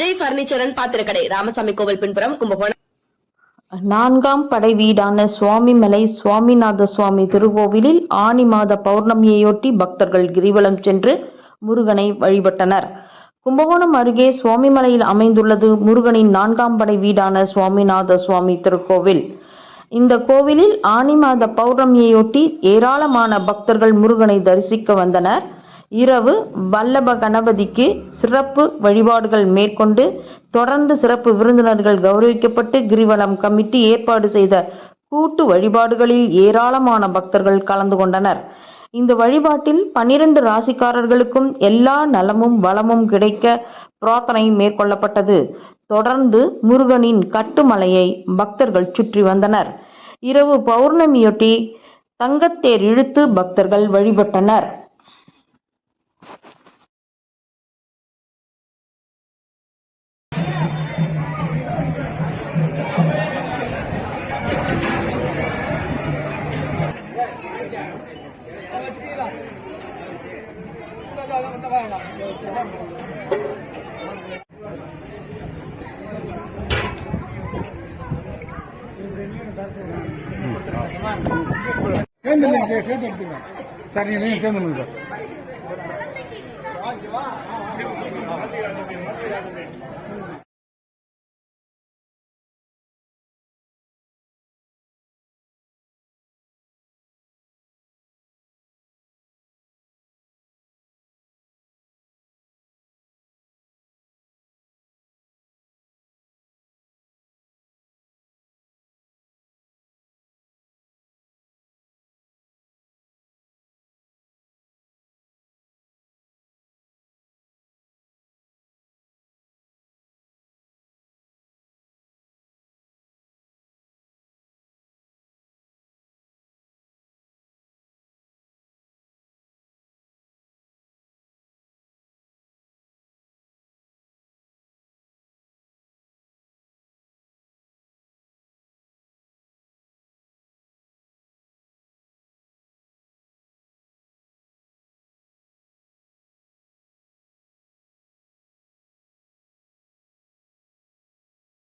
Jai furniture and பாத்திரக்கடை ராமசாமி கோவில் பின்புறம் கும்பகோணம். நான்காம் படை வீடான சுவாமிமலை சுவாமிநாத சுவாமி திருக்கோவிலில் ஆனி மாத பௌர்ணமியையொட்டி பக்தர்கள் கிரிவலம் சென்று முருகனை வழிபட்டனர். கும்பகோணம் அருகே சுவாமிமலையில் அமைந்துள்ளது முருகனின் நான்காம் படை வீடான சுவாமிநாத சுவாமி திருக்கோவில். இந்த கோவிலில் ஆனி மாத பௌர்ணமியையொட்டி ஏராளமான பக்தர்கள் முருகனை தரிசிக்க வந்தனர். இரவு வல்லப கணபதிக்கு சிறப்பு வழிபாடுகள் மேற்கொண்டு தொடர்ந்து சிறப்பு விருந்தினர்கள் கௌரவிக்கப்பட்டு கிரிவலம் கமிட்டி ஏற்பாடு செய்த கூட்டு வழிபாடுகளில் ஏராளமான பக்தர்கள் கலந்து கொண்டனர். இந்த வழிபாட்டில் பன்னிரண்டு ராசிக்காரர்களுக்கும் எல்லா நலமும் வளமும் கிடைக்க பிரார்த்தனை மேற்கொள்ளப்பட்டது. தொடர்ந்து முருகனின் கட்டுமலையை பக்தர்கள் சுற்றி வந்தனர். இரவு பௌர்ணமியொட்டி தங்கத்தேர் இழுத்து பக்தர்கள் வழிபட்டனர். சேர்ந்து சேர்ந்து எடுத்துங்க சார் நீங்க நீங்க சேர்ந்து சார்.